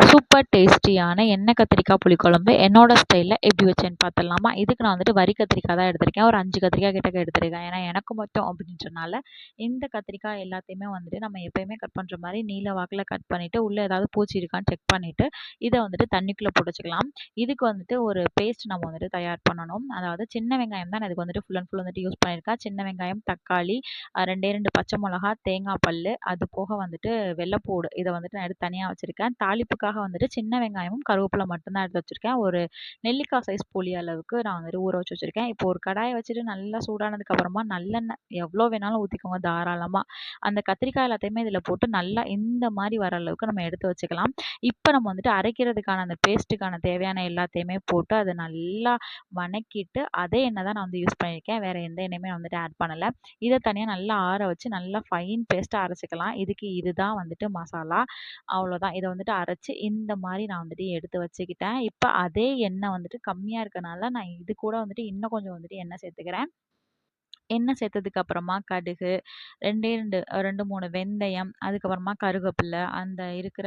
Super டேஸ்டியான எண்ணெய் கத்திரிக்காய் புளிக்குழம்பு என்னோடய ஸ்டைலில் எப்படி வச்சேன்னு பார்த்துடலாமா இதுக்கு நான் வந்துட்டு வரி கத்திரிக்காய் தான் எடுத்திருக்கேன். ஒரு அஞ்சு கத்திரிக்காய் கிட்டக்க எடுத்திருக்கேன். ஏன்னா எனக்கு மட்டும் அப்படின்றனால இந்த கத்திரிக்காய் எல்லாத்தையுமே வந்துட்டு நம்ம எப்போயுமே கட் பண்ணுற மாதிரி நீல வாக்கில் கட் பண்ணிவிட்டு உள்ளே ஏதாவது பூச்சி இருக்கான்னு செக் பண்ணிவிட்டு இதை வந்துட்டு தண்ணிக்குள்ளே பிடிச்சிக்கலாம். இதுக்கு வந்துட்டு ஒரு பேஸ்ட் நம்ம வந்துட்டு தயார் பண்ணணும். அதாவது சின்ன வெங்காயம் தான் இதுக்கு வந்துட்டு ஃபுல் அண்ட் ஃபுல் வந்துட்டு யூஸ் பண்ணியிருக்கேன். சின்ன வெங்காயம் தக்காளி ரெண்டே ரெண்டு பச்சை மிளகா தேங்காய் பல் அது போக வந்துட்டு வெள்ளைப்பூடு இதை வந்துட்டு நான் எடுத்து தனியாக வச்சுருக்கேன். தாளிப்புக்கு அதுக்காக வந்துட்டு சின்ன வெங்காயமும் கருவேப்பிலை மட்டும்தான் எடுத்து வச்சுருக்கேன். ஒரு நெல்லிக்காய் சைஸ் புளி அளவுக்கு நான் வந்துட்டு ஊற வச்சு வச்சுருக்கேன். இப்போ ஒரு கடாயை வச்சுட்டு நல்லா சூடானதுக்கப்புறமா நல்லெண்ணெய் எவ்வளோ வேணாலும் ஊற்றிக்கோங்க தாராளமாக அந்த கத்திரிக்காய் எல்லாத்தையுமே இதில் போட்டு நல்லா இந்த மாதிரி வர அளவுக்கு நம்ம எடுத்து வச்சுக்கலாம். இப்போ நம்ம வந்துட்டு அரைக்கிறதுக்கான அந்த பேஸ்ட்டுக்கான தேவையான எல்லாத்தையுமே போட்டு அதை நல்லா வணக்கிட்டு அதே எண்ணெய் தான் நான் வந்து யூஸ் பண்ணியிருக்கேன். வேறு எந்த எண்ணெயுமே வந்துட்டு ஆட் பண்ணலை. இதை தனியாக நல்லா ஆற வச்சு நல்லா ஃபைன் பேஸ்ட்டாக அரைச்சிக்கலாம். இதுக்கு இதுதான் வந்துட்டு மசாலா. அவ்வளோதான் இதை வந்துட்டு அரைச்சி இந்த மாதிரி நான் வந்துட்டு எடுத்து வச்சுக்கிட்டேன். இப்போ அதே எண்ணெய் வந்துட்டு கம்மியாக இருக்கனால நான் இது கூட வந்துட்டு இன்னும் கொஞ்சம் வந்துட்டு எண்ணெய் சேர்த்துக்கிறேன். எண்ணெய் சேர்த்ததுக்கு அப்புறமா கடுகு ரெண்டே ரெண்டு ரெண்டு மூணு வெந்தயம் அதுக்கப்புறமா கருவேப்பில்லை அந்த இருக்கிற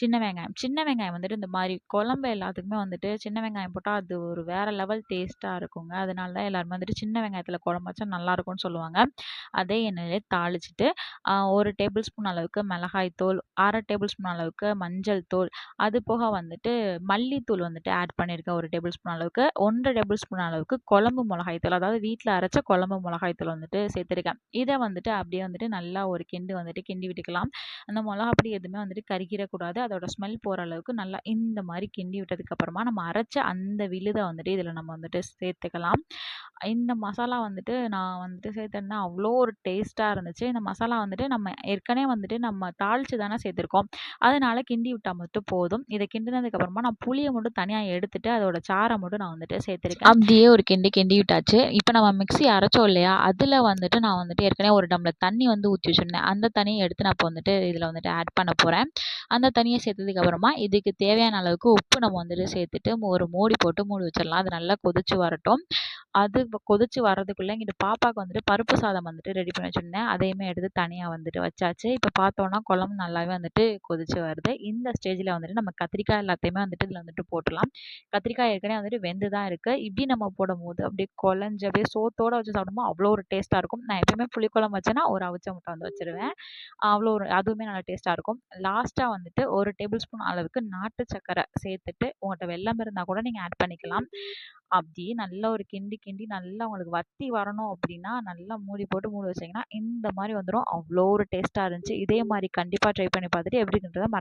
சின்ன வெங்காயம். சின்ன வெங்காயம் வந்துட்டு இந்த மாதிரி குழம்பு எல்லாத்துக்குமே வந்துட்டு சின்ன வெங்காயம் போட்டால் அது ஒரு வேறு லெவல் டேஸ்ட்டாக இருக்குங்க. அதனால தான் எல்லாருமே வந்துட்டு சின்ன வெங்காயத்தில் குழம்பு வச்சா நல்லாயிருக்கும்னு சொல்லுவாங்க. அதே எண்ணெயிலே தாளிச்சிட்டு ஒரு டேபிள் ஸ்பூன் அளவுக்கு மிளகாய் தூள் அரை டேபிள் ஸ்பூன் அளவுக்கு மஞ்சள் தூள் அது போக வந்துட்டு மல்லித்தூள் வந்துட்டு ஆட் பண்ணியிருக்கேன் ஒரு டேபிள் ஸ்பூன் அளவுக்கு. ஒன்றரை டேபிள் ஸ்பூன் அளவுக்கு குழம்பு மிளகாய் தூள் அதாவது வீட்டில் அரைச்ச குழம்பு மிளகாய்த்தூள் வந்துட்டு சேர்த்துருக்கேன். இதை வந்துட்டு அப்படியே வந்துட்டு நல்லா ஒரு கிண்டு வந்துட்டு கிண்டி விட்டுக்கலாம். அந்த மிளகாப்பொடி எதுவுமே வந்துட்டு கருகிடக்கூடாது. அதோட ஸ்மெல் போகிற அளவுக்கு நல்லா இந்த மாதிரி கிண்டி விட்டதுக்கப்புறமா நம்ம அரைச்ச அந்த விழுதை வந்துட்டு இதில் நம்ம வந்துட்டு சேர்த்துக்கலாம். இந்த மசாலா வந்துட்டு நான் வந்துட்டு சேர்த்தேன்னா அவ்வளோ ஒரு டேஸ்ட்டாக இருந்துச்சு. இந்த மசாலா வந்துட்டு நம்ம ஏற்கனவே வந்துட்டு நம்ம தாளித்து தானே சேர்த்துருக்கோம். அதனால கிண்டி விட்டால் மட்டும் போதும். இதை கிண்டினதுக்கப்புறமா நான் புளியை மட்டும் தனியாக எடுத்துட்டு அதோட சாரை மட்டும் நான் வந்துட்டு சேர்த்துருக்கேன். அப்படியே ஒரு கிண்டி கிண்டி விட்டாச்சு. இப்போ நம்ம மிக்ஸி அரைச்சோம் இல்லையா? அதில் வந்துட்டு நான் வந்துட்டு ஏற்கனவே ஒரு டம்ளர் தண்ணி வந்து ஊற்றி வச்சுருந்தேன். அந்த தண்ணியை எடுத்து நான் இப்போ வந்துட்டு இதில் வந்துட்டு ஆட் பண்ண போகிறேன் அந்த தண்ணியை சேர்த்ததுக்கு அப்புறமா இதுக்கு தேவையான அளவுக்கு உப்பு நம்ம வந்துட்டு சேர்த்துட்டு ஒரு மூடி போட்டு மூடி வச்சிடலாம். அது நல்லா கொதிச்சு வரட்டும். அது கொதிச்சு வர்றதுக்குள்ளே இங்கிட்டு பாப்பாவுக்கு வந்துட்டு பருப்பு சாதம் வந்துட்டு ரெடி பண்ணி வச்சுருந்தேன். அதையுமே எடுத்து தனியாக வந்துட்டு வச்சாச்சு. இப்போ பார்த்தோன்னா குழம்பு நல்லாவே வந்துட்டு கொதிச்சு வருது. இந்த ஸ்டேஜில் வந்துட்டு நம்ம கத்திரிக்காய் எல்லாத்தையுமே வந்துட்டு இதில் வந்துட்டு போட்டுடலாம். கத்திரிக்காய் ஏற்கனவே வந்துட்டு வெந்து தான் இருக்குது இப்படி நம்ம போடும்போது அப்படியே குழஞ்சு அப்படியே சோத்தோடு வச்சு சாப்பிடும்போது அவ்வளோ ஒரு டேஸ்ட்டாக இருக்கும். நான் எப்பயுமே புளிக்குழம்பு வச்சேன்னா ஒரு அவிச்ச முட்டை வந்து வச்சுருவேன். அவ்வளோ ஒரு அதுவுமே நல்லா டேஸ்ட்டாக இருக்கும். லாஸ்ட்டாக வந்துட்டு ஒரு டேபிள் ஸ்பூன் அளவுக்கு நாட்டு சக்கரை சேர்த்துட்டு உங்கள்கிட்ட வெள்ளம் இருந்தால் கூட நீங்கள் ஆட் பண்ணிக்கலாம். அப்படியே நல்லா ஒரு கிண்டி கிண்டி நல்லா உங்களுக்கு வத்தி வரணும் அப்படின்னா நல்லா மூடி போட்டு மூடி வச்சிங்கன்னா இந்த மாதிரி வந்துடும் அவ்வளோ ஒரு டேஸ்ட்டாக இருந்துச்சு. இதே மாதிரி கண்டிப்பாக ட்ரை பண்ணி பார்த்துட்டு எப்படின்றத மறக்க